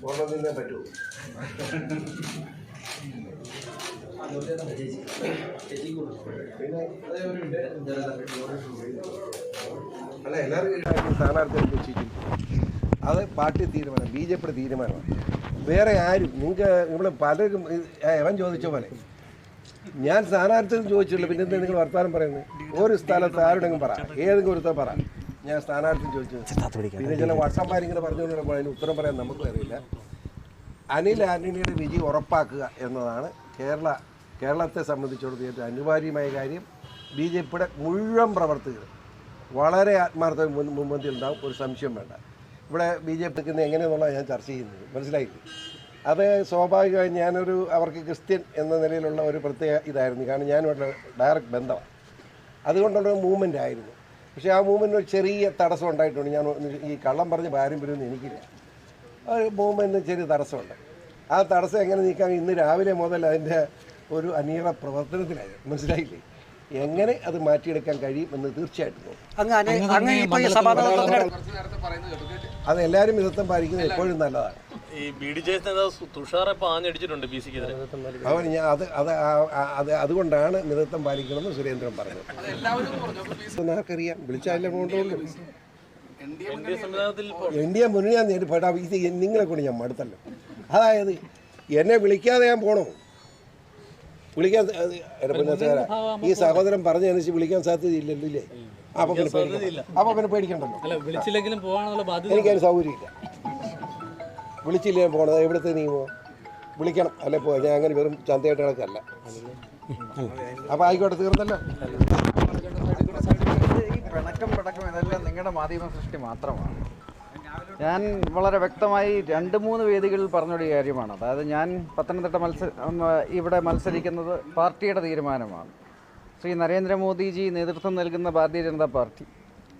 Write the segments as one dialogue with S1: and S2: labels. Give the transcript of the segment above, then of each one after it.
S1: ഓർമ്മ പറ്റൂ അല്ല എല്ലാവരും സ്ഥാനാർത്ഥിയെ നിശ്ചയിക്കും അത് പാർട്ടി തീരുമാനം ബി ജെ പിയുടെ തീരുമാനമാണ്. വേറെ ആരും നിങ്ങൾക്ക് നിങ്ങൾ പലരും അവൻ ചോദിച്ച പോലെ. ഞാൻ സ്ഥാനാർത്ഥി ചോദിച്ചിട്ടില്ല പിന്നെ നിങ്ങൾ വർത്തമാനം പറയുന്നത്? ഒരു സ്ഥലത്ത് ആരുടെങ്കിലും പറ ഏതെങ്കിലും ഒരുത്ത പറ. ഞാൻ സ്ഥാനാർത്ഥി ചോദിച്ചു പിന്നെ ചില വാട്സാപ്പ് ആരെങ്കിലും പറഞ്ഞുകൊണ്ട് അതിന് ഉത്തരം പറയാൻ നമുക്ക് അറിയില്ല. അനിൽ ആന്റണിയുടെ വിജയം ഉറപ്പാക്കുക എന്നതാണ് കേരള കേരളത്തെ സംബന്ധിച്ചിടത്തോളം ഏറ്റവും അനിവാര്യമായ കാര്യം. ബി ജെ പിയുടെ മുഴുവൻ പ്രവർത്തകർ വളരെ ആത്മാർത്ഥ മുൻ മുൻപന്തിയിൽ ഉണ്ടാവും ഒരു സംശയം വേണ്ട. ഇവിടെ ബി ജെ പി നിൽക്കുന്നത് എങ്ങനെയെന്നുള്ളത് ഞാൻ ചർച്ച ചെയ്യുന്നത്. മനസ്സിലായില്ലേ? അത് സ്വാഭാവികമായി ഞാനൊരു അവർക്ക് ക്രിസ്ത്യൻ എന്ന നിലയിലുള്ള ഒരു പ്രത്യേക ഇതായിരുന്നു. കാരണം ഞാനുമായിട്ടുള്ള ഡയറക്റ്റ് ബന്ധമാണ്. അതുകൊണ്ടുള്ള മൂവ്മെന്റ് ആയിരുന്നു. പക്ഷേ ആ മൂവ്മെന്റിന് ഒരു ചെറിയ തടസ്സം ഉണ്ടായിട്ടുണ്ട്. ഞാൻ ഈ കള്ളം പറഞ്ഞ് പാരമ്പര്യമൊന്നും എനിക്കില്ല. ഒരു മൂവ്മെന്റിന് ചെറിയ തടസ്സമുണ്ട്. ആ തടസ്സം എങ്ങനെ നീക്കാൻ ഇന്ന് രാവിലെ മുതൽ അതിന്റെ ഒരു അനീറ പ്രവർത്തനത്തിലായി. മനസ്സിലായില്ലേ? എങ്ങനെ അത് മാറ്റിയെടുക്കാൻ കഴിയും എന്ന് തീർച്ചയായിട്ടും അത് എല്ലാവരും മിതത്വം പാലിക്കുന്നത് എപ്പോഴും നല്ലതാണ്.
S2: ഈ ബി ഡി ജെ ഇപ്പൊ ആഞ്ഞടിച്ചിട്ടുണ്ട് ബി സിക്കെതിരെ
S1: അവൻ ഞാൻ അത് അത് അത് അതുകൊണ്ടാണ് മിതത്വം പാലിക്കണമെന്ന് സുരേന്ദ്രൻ പറഞ്ഞു. ആർക്കറിയാം വിളിച്ചാലേ കൊണ്ടുള്ളൂ
S2: എൻ ഡി എ
S1: മുന്നണിയാ സി നേരിട്ട് ഇത് നിങ്ങളെ കൊണ്ട് ഞാൻ മടുത്തല്ലോ. അതായത് എന്നെ വിളിക്കാതെ ഞാൻ പോണോ? വിളിക്കാൻ ഈ സഹോദരൻ പറഞ്ഞതനുസരിച്ച് വിളിക്കാൻ സാധ്യതയില്ലല്ലോ ഇല്ലേ? അപ്പൊ പിന്നെ പേടിക്കണ്ട. അപ്പൊ പിന്നെ പേടിക്കണ്ടല്ലോ.
S2: വിളിച്ചില്ലെങ്കിലും പോകാനുള്ള ബാധ്യത
S1: എനിക്കതിന് സൗകര്യമില്ല. വിളിച്ചില്ലേ ഞാൻ പോണത് എവിടുത്തെ നിയമോ വിളിക്കണം. അല്ലെ പോ? ഞാൻ അങ്ങനെ വെറും ചന്തയായിട്ട് കിടക്കല്ല അപ്പൊ ആയിക്കോട്ടെ തീർന്നല്ലോ.
S3: ഈ പിണക്കം പിണക്കം ഇതെല്ലാം നിങ്ങളുടെ മാധ്യമ സൃഷ്ടി മാത്രമാണ്. ഞാൻ വളരെ വ്യക്തമായി രണ്ട് മൂന്ന് വേദികളിൽ പറഞ്ഞൊരു കാര്യമാണ്. അതായത് ഞാൻ പത്തനംതിട്ട മത്സ ഇവിടെ മത്സരിക്കുന്നത് പാർട്ടിയുടെ തീരുമാനമാണ്. ശ്രീ നരേന്ദ്രമോദിജി നേതൃത്വം നൽകുന്ന ഭാരതീയ ജനതാ പാർട്ടി.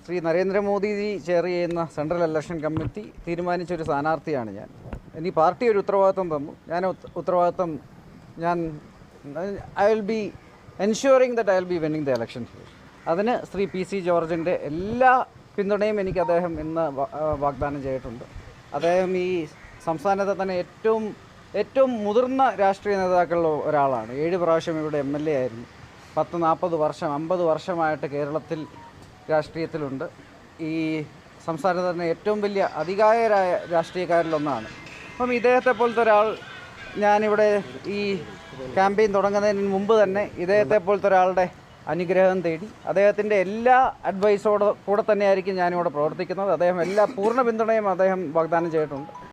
S3: ശ്രീ നരേന്ദ്രമോദിജി ചെയർ ചെയ്യുന്ന സെൻട്രൽ ഇലക്ഷൻ കമ്മിറ്റി തീരുമാനിച്ച ഒരു സ്ഥാനാർത്ഥിയാണ് ഞാൻ. എനിക്ക് പാർട്ടി ഒരു ഉത്തരവാദിത്വം തന്നു. ഞാൻ ഉത്ത- ഉത്തരവാദിത്വം ഞാൻ I will be ensuring that I will be winning the election അതിന് ശ്രീ പി സി ജോർജിന്റെ എല്ലാ പിന്തുണയും എനിക്ക് അദ്ദേഹം ഇന്ന് വാഗ്ദാനം ചെയ്തിട്ടുണ്ട്. അദ്ദേഹം ഈ സംസ്ഥാനത്തെ തന്നെ ഏറ്റവും ഏറ്റവും മുതിർന്ന രാഷ്ട്രീയ നേതാക്കളിൽ ഒരാളാണ്. ഏഴ് പ്രാവശ്യം ഇവിടെ എം എൽ എ ആയിരുന്നു. പത്ത് നാൽപ്പത് വർഷം അമ്പത് വർഷമായിട്ട് കേരളത്തിൽ രാഷ്ട്രീയത്തിലുണ്ട്. ഈ സംസ്ഥാനത്ത് തന്നെ ഏറ്റവും വലിയ അധികായരായ രാഷ്ട്രീയക്കാരിലൊന്നാണ് അപ്പം ഇദ്ദേഹത്തെ പോലത്തെ ഒരാൾ ഞാനിവിടെ ഈ ക്യാമ്പയിൻ തുടങ്ങുന്നതിന് മുമ്പ് തന്നെ ഇദ്ദേഹത്തെ പോലത്തെ ഒരാളുടെ അനുഗ്രഹം തേടി അദ്ദേഹത്തിന്റെ എല്ലാ അഡ്വൈസോട് കൂടെ തന്നെയായിരിക്കും ഞാനിവിടെ പ്രവർത്തിക്കുന്നത്. അദ്ദേഹം എല്ലാ പൂർണ പിന്തുണയും അദ്ദേഹം വാഗ്ദാനം ചെയ്തിട്ടുണ്ട്.